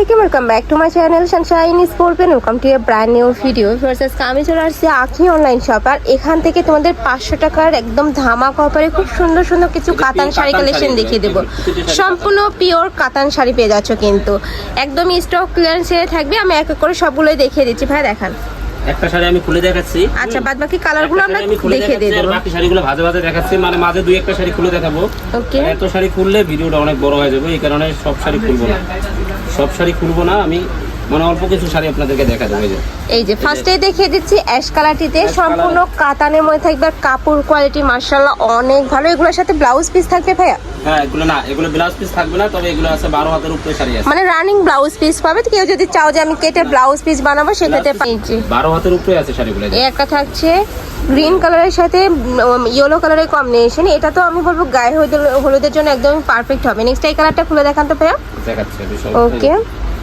আলাইকুম welcome back to my channel sunshine স্পোর্টবেন welcome to a brand new video versus আমি চলে আসছি আখি অনলাইন শপ আর এখান থেকে তোমাদের পাঁচশো টাকার একদম ধামাক অফারে খুব সুন্দর সুন্দর কিছু কাতান শাড়ি কালেকশন দেখিয়ে দেবো। সম্পূর্ণ পিওর কাতান শাড়ি পেয়ে যাচ্ছ কিন্তু। একদমই স্টক ক্লিয়ারেন্সে থাকবে আমি এক এক করে সবগুলোই দেখিয়ে দিচ্ছি। ভাই দেখান। একটা শাড়ি আমি খুলে দেখাচ্ছি। আচ্ছা বাদ বাকি কালারগুলো আমরা দেখিয়ে দিয়ে দেবো। বাকি শাড়িগুলো ভাজে ভাজে দেখাচ্ছি। মানে মাঝে দুই একটা শাড়ি খুলে দেখাবো। ওকে এত শাড়ি খুললে ভিডিওটা অনেক বড় হয়ে যাবে এই কারণে সব শাড়ি খুলবো না। সব শাড়ি খুলবো না আমি মানে অল্প কিছু শাড়ি আপনাদেরকে দেখা যে এই যে ফার্স্টে দেখিয়ে দিচ্ছি অ্যাশ কালারটিতে সম্পূর্ণ কাতানের মধ্যে থাকবে কাপড় কোয়ালিটি মার্শাল্লাহ অনেক ভালো। এগুলোর সাথে ব্লাউজ পিস থাকবে ভাইয়া? হ্যাঁ এগুলো না এগুলো ব্লাউজ পিস থাকবে না তবে এগুলো আছে বারো হাতের উপরে শাড়ি আছে। মানে রানিং ব্লাউজ পিস পাবে। কেউ যদি চাও যে আমি কেটে ব্লাউজ পিস বানাবো সেক্ষেত্রে পাইছি বারো হাতের উপরে আছে শাড়িগুলো এই একটা থাকছে গ্রিন কালারের সাথে ইয়েলো কালারের কম্বিনেশন এটা তো আমি বলব গায়ে হলুদের হলুদের জন্য একদম পারফেক্ট হবে। নেক্সট এই কালারটা খুলে দেখান তো ভাইয়া। দেখাচ্ছি ওকে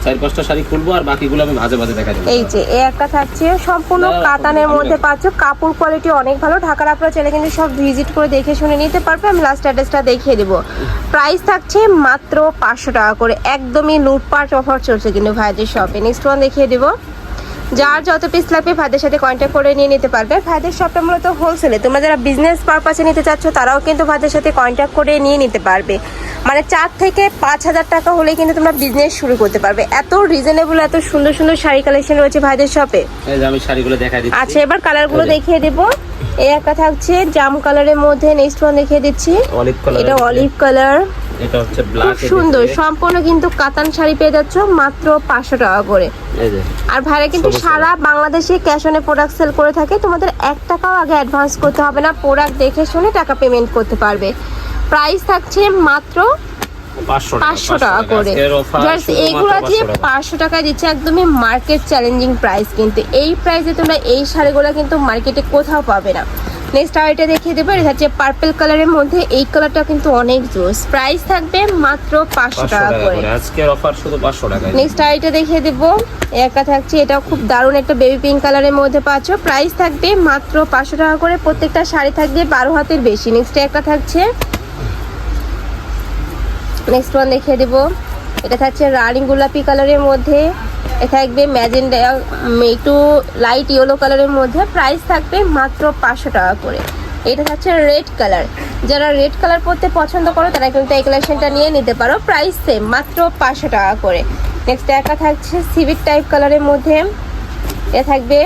চার পাঁচটা শাড়ি খুলবো আর বাকিগুলো আমি ভাজে ভাজে দেখা এই যে এই একটা থাকছে। সম্পূর্ণ কাতানের মধ্যে পাচ্ছ। কাপড় কোয়ালিটি অনেক ভালো। ঢাকার আপনারা চাইলে কিন্তু সব ভিজিট করে দেখে শুনে নিতে পারবে। আমি লাস্ট অ্যাড্রেসটা দেখিয়ে দেবো। প্রাইস থাকছে মাত্র পাঁচশো টাকা করে। একদমই লুটপাট অফার চলছে কিন্তু ভাইদের শপে নেক্সট ওয়ান দেখিয়ে দেবো। যার যত পিস লাগবে ভাইদের সাথে কন্ট্যাক্ট করে নিয়ে নিতে পারবে। ভাইদের শপটা মূলত হোলসেলে তোমরা যারা বিজনেস পারপাসে নিতে চাচ্ছ তারাও কিন্তু ভাইদের সাথে কন্ট্যাক্ট করে নিয়ে নিতে পারবে। মানে চার থেকে পাঁচ হাজার টাকা হলে কিন্তু তোমরা বিজনেস শুরু করতে পারবে। এত রিজনেবল এত সুন্দর সুন্দর শাড়ি কালেকশন রয়েছে ভাইদের শপে আমি শাড়িগুলো দেখা দিচ্ছি। আচ্ছা এবার কালারগুলো। দেখিয়ে দেবো। এই একটা থাকছে জাম কালারের মধ্যে নেক্সট ওয়ান দেখিয়ে দিচ্ছি। এটা অলিভ কালার এটা হচ্ছে খুব ব্ল্যাক সুন্দর সম্পূর্ণ কিন্তু কাতান শাড়ি পেয়ে যাচ্ছ মাত্র পাঁচশো টাকা করে। আর ভাইরা কিন্তু সারা বাংলাদেশে ক্যাশ অনে প্রোডাক্ট সেল করে থাকে তোমাদের এক টাকাও আগে অ্যাডভান্স করতে হবে না প্রোডাক্ট দেখে শুনে টাকা পেমেন্ট করতে পারবে। প্রাইস থাকছে মাত্র পাঁচশো টাকা করে। জাস্ট এইগুলো দিয়ে পাঁচশো টাকা দিচ্ছে একদমই মার্কেট চ্যালেঞ্জিং প্রাইস কিন্তু এই প্রাইসে তোমরা এই শাড়িগুলো কিন্তু মার্কেটে কোথাও পাবে না। নেক্সট আর এটা দেখিয়ে দেবো। এটা হচ্ছে পার্পল কালারের মধ্যে। এই কালারটা কিন্তু অনেক জোস। প্রাইস থাকবে মাত্র পাঁচশো টাকা করে। আজকের অফার শুধু পাঁচশো টাকা নেক্সট আর এটা দেখিয়ে দেবো। একটা থাকছে এটা খুব দারুণ একটা বেবি পিঙ্ক কালারের মধ্যে পাচ্ছ। প্রাইস থাকবে মাত্র পাঁচশো টাকা করে। প্রত্যেকটা শাড়ি থাকবে বারো হাতের বেশি। নেক্সট একটা থাকছে। নেক্সট ওয়ান দেখিয়ে দেবো। এটা থাকছে রানিং গোলাপি কালারের মধ্যে। থাকবে ম্যাজেন্ডা একটু লাইট ইয়েলো কালারের মধ্যে প্রাইস থাকবে মাত্র পাঁচশো টাকা করে। এটা থাকছে রেড কালার যারা রেড কালার পরতে পছন্দ করো তারা কিন্তু এই কালেকশনটা নিয়ে নিতে পারো। প্রাইস সেম মাত্র পাঁচশো টাকা করে। নেক্সট একা থাকছে সিভিক টাইপ কালারের মধ্যে। এ থাকবে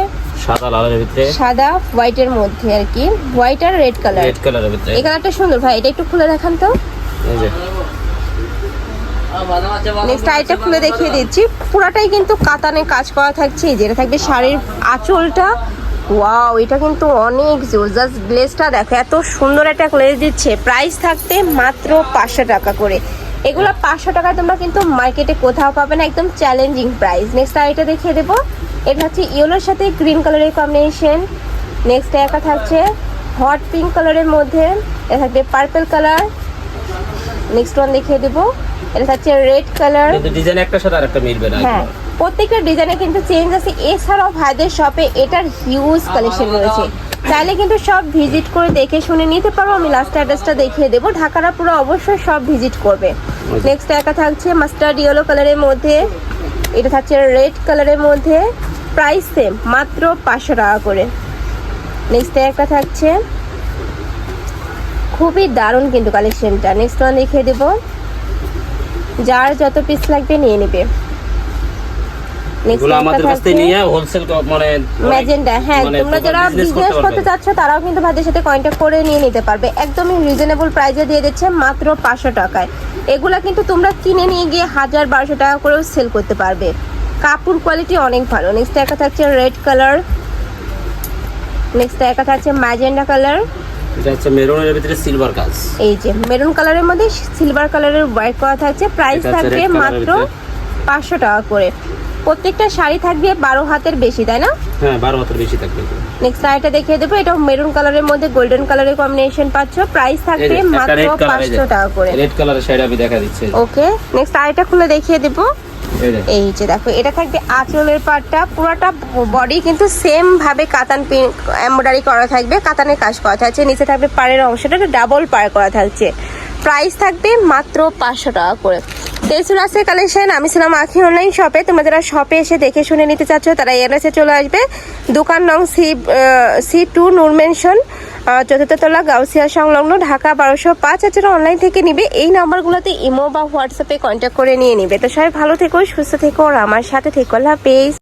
সাদা লালের ভিতরে। সাদা হোয়াইটের মধ্যে আর কি। হোয়াইট আর রেড কালার রেড কালারের ভিতরে। এই কালারটা সুন্দর ভাই এটা একটু খুলে দেখান তো। এই যে। নেক্সট আইটা খুলে দেখিয়ে দিচ্ছি। পুরাটাই কিন্তু কাতানে কাজ করা থাকছে। এই যে এটা থাকবে শাড়ির আঁচলটা। ওয়াও এটা কিন্তু অনেক জোর জাস্ট গ্লেসটা দেখো, এত সুন্দর একটা গ্লেস দিচ্ছে। প্রাইস থাকবে মাত্র পাঁচশো টাকা করে। এগুলো পাঁচশো টাকায় তোমরা কিন্তু মার্কেটে কোথাও পাবে না। একদম চ্যালেঞ্জিং প্রাইস নেক্সট আইটা দেখিয়ে দেবো। এটা হচ্ছে ইয়েলোর সাথে গ্রিন কালারের কম্বিনেশন নেক্সট একা থাকছে হট পিঙ্ক কালারের মধ্যে। এটা থাকবে পার্পল কালার নেক্সট ওয়ান দেখিয়ে দেবো। এটা থাকছে রেড কালার। ডিজাইন একটা সাথে আরেকটা মিলবে না হ্যাঁ প্রত্যেকটা ডিজাইনে কিন্তু চেঞ্জ আছে। এছাড়াও ভাইদের শপে এটার হিউজ কালেকশন রয়েছে। চাইলে কিন্তু সব ভিজিট করে দেখে শুনে নিতে পারো। আমি লাস্ট অ্যাড্রেসটা দেখিয়ে দেবো। ঢাকারা পুরো অবশ্যই সব ভিজিট করবে। নেক্সট একা থাকছে মাস্টার্ড ইয়েলো কালারের মধ্যে। এটা থাকছে রেড কালারের মধ্যে। প্রাইস সেম মাত্র পাঁচশো টাকা করে। নেক্সট একটা থাকছে। খুবই দারুণ কিন্তু কালেকশনটা নেক্সট ওয়ান দেখিয়ে দেবো। যার যত পিস লাগবে নিয়ে নেবে। Next আমাদের কাছ থেকে নিয়ে হোলসেল মানে ম্যাজেন্ডা হ্যাঁ মানে তোমরা যারা বিজনেস করতে। চাচ্ছ তারাও কিন্তু ভাইদের সাথে কন্ট্যাক্ট করে নিয়ে নিতে পারবে। একদমই রিজনেবল প্রাইসে দিয়ে দিচ্ছে মাত্র পাঁচশো টাকায়। এগুলা কিন্তু তোমরা কিনে নিয়ে গিয়ে হাজার বারোশো টাকা করেও সেল করতে পারবে। কাপড় কোয়ালিটি অনেক ভালো। নেক্সট একা থাকছে রেড কালার নেক্সট একা থাকছে ম্যাজেন্ডা কালার এটা হচ্ছে মেরুনের ভিতরে সিলভার কাজ। এই যে মেরুন কালারের মধ্যে সিলভার কালারের ওয়ার্ক করা থাকছে। প্রাইস থাকবে মাত্র। পাঁচশো টাকা করে। প্রত্যেকটা শাড়ি থাকবে বারো হাতের বেশি তাই না? হ্যাঁ বারো হাতের বেশি থাকবে। নেক্সট আইটা দেখিয়ে দেবো। এটা মেরুন কালারের মধ্যে গোল্ডেন কালারের কম্বিনেশন পাচ্ছ। প্রাইস থাকবে মাত্র পাঁচশো টাকা করে। রেড কালারের শাড়ি আমি দেখা দিচ্ছি। ওকে নেক্সট আইটা খুলে দেখিয়ে দেবো। এই যে দেখো, এটা থাকবে আঁচলের পাটটা। পুরোটা বডি কিন্তু সেম ভাবে কাতান এমব্রয়ডারি করা থাকবে, কাতানের কাজ করা থাকছে। নিচে থাকবে পাড়ের অংশটা ডাবল পার করা থাকছে। প্রাইস থাকবে মাত্র পাঁচশো টাকা করে। তেসুরাসের কালেকশন আমি ছিলাম আখি অনলাইন শপে তোমরা যারা শপে এসে দেখে শুনে নিতে চাচ্ছ, তারা এনএসে চলে আসবে। দোকান নং C C two Noor mansion চতুর্থ তলা গাউসিয়া সংলগ্ন ঢাকা বারোশো পাঁচ। হাজার অনলাইন থেকে নিবে। এই নাম্বারগুলোতে ইমো বা হোয়াটসঅ্যাপে কন্ট্যাক্ট করে নিয়ে নিবে। তো সবাই ভালো থেকো, সুস্থ থেকো, আর আমার সাথে থেকো। আল্লাহ হাফেজ।